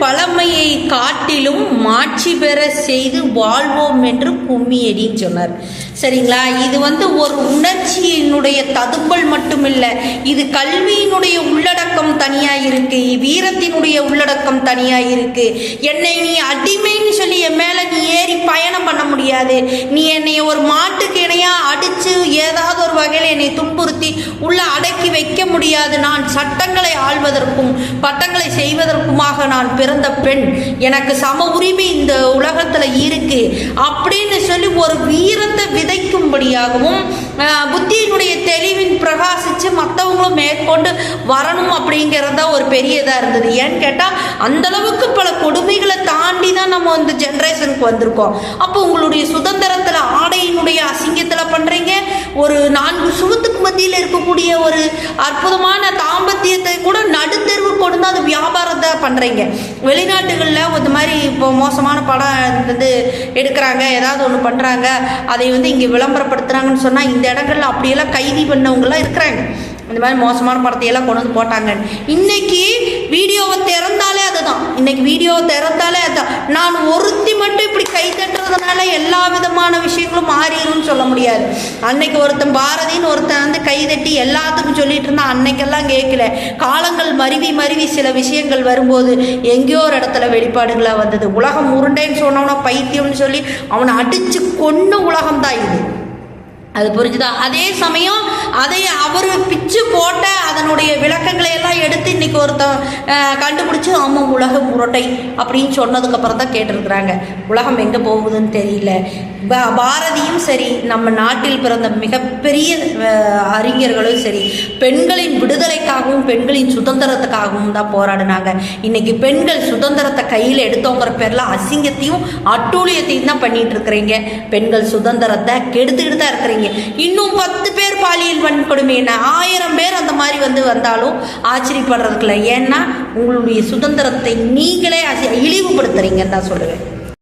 பழமையை காட்டிலும் மாட்சி பெற செய்து வாழ்வோம் என்று கும்மியடின்னு சொன்னார். சரிங்களா? இது வந்து ஒரு உணர்ச்சியினுடைய ததும்பல் மட்டுமில்லை. இது கல்வியினுடைய உள்ளடக்கம் தனியாக இருக்கு. வீரத்தினுடைய உள்ளடக்கம் தனியாக இருக்கு. என்னை நீ அடிமைன்னு சொல்லி என் மேலே நீ ஏறி பயணம் பண்ண முடியாது. நீ என்னை ஒரு மாற்று இணையா அடிச்சு ஏதாவது ஒரு வகையில் என்னை துன்புறுத்தி உள்ள அடக்கி வைக்க முடியாது. நான் சட்டங்களை ஆள்வதற்கும் பட்டங்களை செய்வதற்குமாக நான் பிறந்த பெண். எனக்கு சம உரிமை இந்த உலகத்தில் இருக்கு. அப்படின்னு சொல்லி ஒரு வீரத்தை விதைக்கும்படியாகவும் புத்தியினுடைய தெளிவின் பிரகாசித்து மற்றவங்களும் மேற்கொண்டு வரணும் அப்படிங்கிறது தான் ஒரு பெரிய இதாக இருந்தது. ஏன்னு கேட்டால் அந்த அளவுக்கு பல கொடுமைகளை தாண்டி தான் நம்ம வந்து ஜென்ரேஷனுக்கு வந்திருக்கோம். அப்போ உங்களுடைய சுதந்திரத்தில் ஆடையினுடைய ஒரு நான்கு சுகத்துக்கு மத்தியில் இருக்கக்கூடிய ஒரு அற்புதமான தாம்பத்தியத்தை கூட நடுத்தெருவு கொண்டு அது வியாபாரத்தை பண்ணுறீங்க வெளிநாட்டுகளில் இந்த மாதிரி இப்போ மோசமான படம் வந்து எடுக்கிறாங்க ஏதாவது ஒன்று பண்ணுறாங்க அதை வந்து இங்கே விளம்பரப்படுத்துகிறாங்கன்னு சொன்னால் இந்த இடங்கள்ல அப்படியெல்லாம் கைதி பண்ணவங்களாம் இருக்கிறாங்க. இந்த மாதிரி மோசமான படத்தையெல்லாம் கொண்டு வந்து போட்டாங்க. இன்னைக்கு வீடியோவை திறந்தாலே அதுதான். இன்னைக்கு வீடியோவை திறந்தாலே அதுதான். நான் ஒருத்தி மட்டும் இப்படி கை அதனால் எல்லா விதமான விஷயங்களும் மாறிடும்னு சொல்ல முடியாது. அன்னைக்கு ஒருத்தன் பாரதின்னு ஒருத்தன் வந்து கைதட்டி எல்லாத்துக்கும் சொல்லிட்டு இருந்தான். அன்னைக்கெல்லாம் கேட்கல. காலங்கள் மருவி மருவி சில விஷயங்கள் வரும்போது எங்கேயோ ஒரு இடத்துல வெளிப்பாடுகளாக வந்தது. உலகம் உருண்டைன்னு சொன்னவன பைத்தியம்னு சொல்லி அவனை அடிச்சு கொன்ன உலகம் தான் இது. அது புரிஞ்சுதா? அதே சமயம் அதை அவர் பிச்சு போட்ட அதனுடைய விளக்கங்களை எல்லாம் எடுத்து இன்னைக்கு ஒருத்தன் கண்டுபிடிச்சி கண்டுபிடிச்சு ஆமாம் உலகம் உருட்டை அப்படின்னு சொன்னதுக்கப்புறம் தான் கேட்டிருக்கிறாங்க. உலகம் எங்கே போகுதுன்னு தெரியல. பாரதியும் சரி நம்ம நாட்டில் பிறந்த மிகப்பெரிய அறிஞர்களும் சரி பெண்களின் விடுதலைக்காகவும் பெண்களின் சுதந்திரத்துக்காகவும் தான் போராடினாங்க. இன்னைக்கு பெண்கள் சுதந்திரத்தை கையில் எடுத்தோங்கிற பேரில் அசிங்கத்தையும் அட்டூழியத்தையும் தான் பண்ணிட்டு இருக்கிறீங்க. பெண்கள் சுதந்திரத்தை கெடுத்துக்கிட்டு தான் இருக்கிறீங்க. இன்னும் பத்து பேர் பாலியல் வன்கொடுமையின ஆயிரம் பேர் அந்த மாதிரி வந்து வந்தாலும் ஆச்சரியப்படுறதுக்கு இல்லை. ஏன்னா உங்களுடைய சுதந்திரத்தை நீங்களே அசி- இழிவுபடுத்துறீங்கன்னு தான் சொல்லுவேன்.